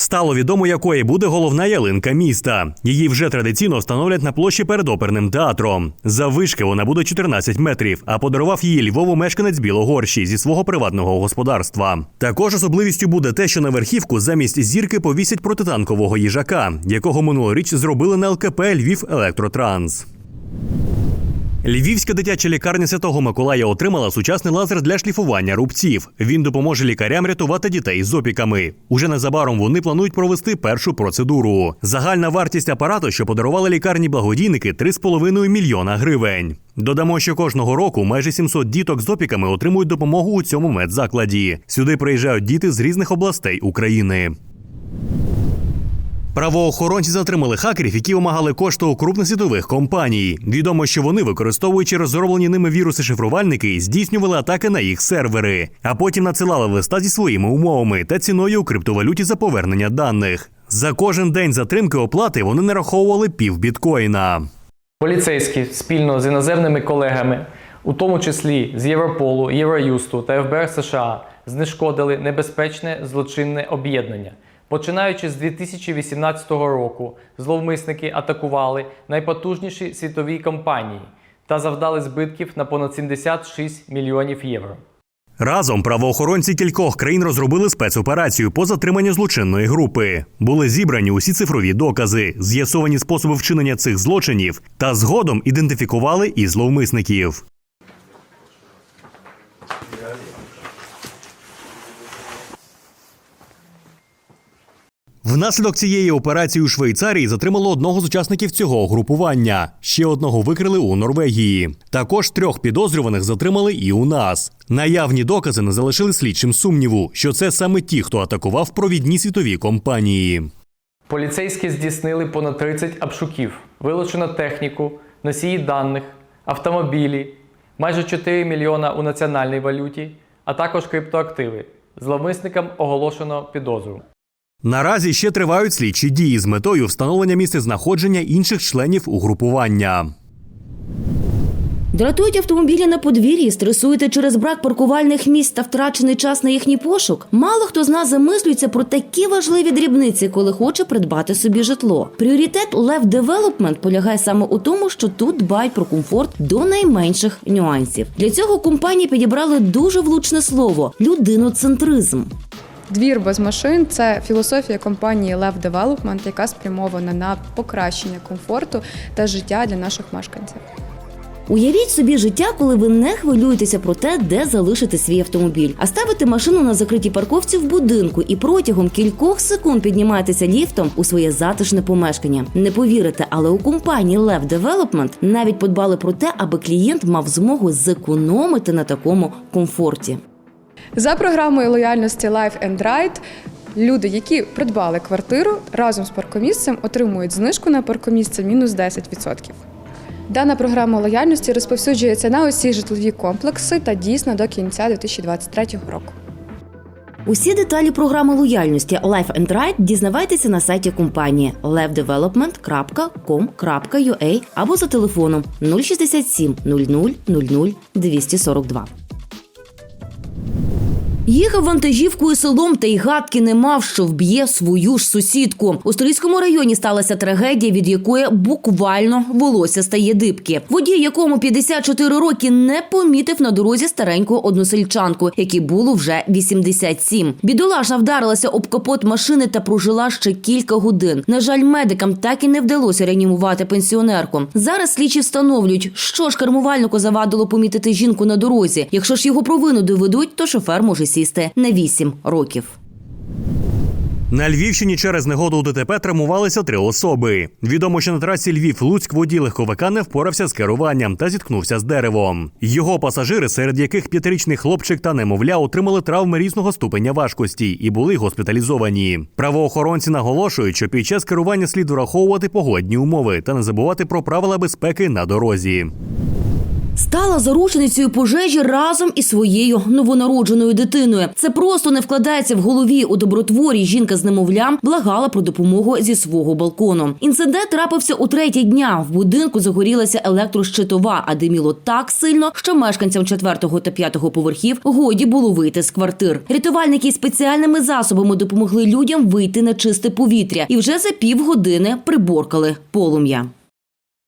Стало відомо, якої буде головна ялинка міста. Її вже традиційно встановлять на площі перед оперним театром. Заввишки вона буде 14 метрів, а подарував її Львову мешканець Білогорщі зі свого приватного господарства. Також особливістю буде те, що на верхівку замість зірки повісять протитанкового їжака, якого минулоріч зробили на ЛКП Львів Електротранс. Львівська дитяча лікарня Святого Миколая отримала сучасний лазер для шліфування рубців. Він допоможе лікарям рятувати дітей з опіками. Уже незабаром вони планують провести першу процедуру. Загальна вартість апарату, що подарували лікарні благодійники, 3,5 мільйона гривень. Додамо, що кожного року майже 700 діток з опіками отримують допомогу у цьому медзакладі. Сюди приїжджають діти з різних областей України. Правоохоронці затримали хакерів, які вимагали кошти у крупних світових компаній. Відомо, що вони, використовуючи розроблені ними віруси-шифрувальники, здійснювали атаки на їх сервери, а потім надсилали листа зі своїми умовами та ціною у криптовалюті за повернення даних. За кожен день затримки оплати вони нараховували пів біткоїна. Поліцейські спільно з іноземними колегами, у тому числі з Європолу, Євроюсту та ФБР США, знешкодили небезпечне злочинне об'єднання. Починаючи з 2018 року, зловмисники атакували найпотужніші світові компанії та завдали збитків на понад 76 мільйонів євро. Разом правоохоронці кількох країн розробили спецоперацію по затриманню злочинної групи. Були зібрані усі цифрові докази, з'ясовані способи вчинення цих злочинів, та згодом ідентифікували і зловмисників. Внаслідок цієї операції у Швейцарії затримало одного з учасників цього угрупування. Ще одного викрили у Норвегії. Також трьох підозрюваних затримали і у нас. Наявні докази не залишили слідчим сумніву, що це саме ті, хто атакував провідні світові компанії. Поліцейські здійснили понад 30 обшуків, вилучено техніку, носії даних, автомобілі, майже 4 мільйона у національній валюті, а також криптоактиви. Зловмисникам оголошено підозру. Наразі ще тривають слідчі дії з метою встановлення місцезнаходження інших членів угрупування. Дратують автомобілі на подвір'ї, стресуєте через брак паркувальних місць та втрачений час на їхній пошук. Мало хто з нас замислюється про такі важливі дрібниці, коли хоче придбати собі житло. Пріоритет Лев Development полягає саме у тому, що тут дбають про комфорт до найменших нюансів. Для цього компанії підібрали дуже влучне слово людиноцентризм. Двір без машин це філософія компанії Lev Development, яка спрямована на покращення комфорту та життя для наших мешканців. Уявіть собі життя, коли ви не хвилюєтеся про те, де залишити свій автомобіль, а ставите машину на закритій парковці в будинку і протягом кількох секунд піднімаєтеся ліфтом у своє затишне помешкання. Не повірите, але у компанії Lev Development навіть подбали про те, аби клієнт мав змогу зекономити на такому комфорті. За програмою лояльності Life and Ride люди, які придбали квартиру разом з паркомісцем, отримують знижку на паркомісце мінус 10%. Дана програма лояльності розповсюджується на усі житлові комплекси та дійсно до кінця 2023 року. Усі деталі програми лояльності Life and Ride дізнавайтеся на сайті компанії levdevelopment.com.ua або за телефоном 067 00 00 242. Їхав вантажівкою селом та й гадки не мав, що вб'є свою ж сусідку. У Стрийському районі сталася трагедія, від якої буквально волосся стає дибки. Водій, якому 54 роки, не помітив на дорозі стареньку односельчанку, якій було вже 87. Бідолашна вдарилася об капот машини та прожила ще кілька годин. На жаль, медикам так і не вдалося реанімувати пенсіонерку. Зараз слідчі встановлюють, що ж кермувальнику завадило помітити жінку на дорозі. Якщо ж його провину доведуть, то шофер може сісти на 8 років. На Львівщині через негоду у ДТП травмувалися три особи. Відомо, що на трасі Львів-Луцьк водій легковика не впорався з керуванням та зіткнувся з деревом. Його пасажири, серед яких п'ятирічний хлопчик та немовля, отримали травми різного ступеня важкості і були госпіталізовані. Правоохоронці наголошують, що під час керування слід враховувати погодні умови та не забувати про правила безпеки на дорозі. Стала зарученицею пожежі разом із своєю новонародженою дитиною. Це просто не вкладається в голові. У добротворі жінка з немовлям благала про допомогу зі свого балкону. Інцидент трапився у третій дня. В будинку загорілася електрощитова, а диміло так сильно, що мешканцям четвертого та п'ятого поверхів годі було вийти з квартир. Рятувальники спеціальними засобами допомогли людям вийти на чисте повітря і вже за півгодини приборкали полум'я.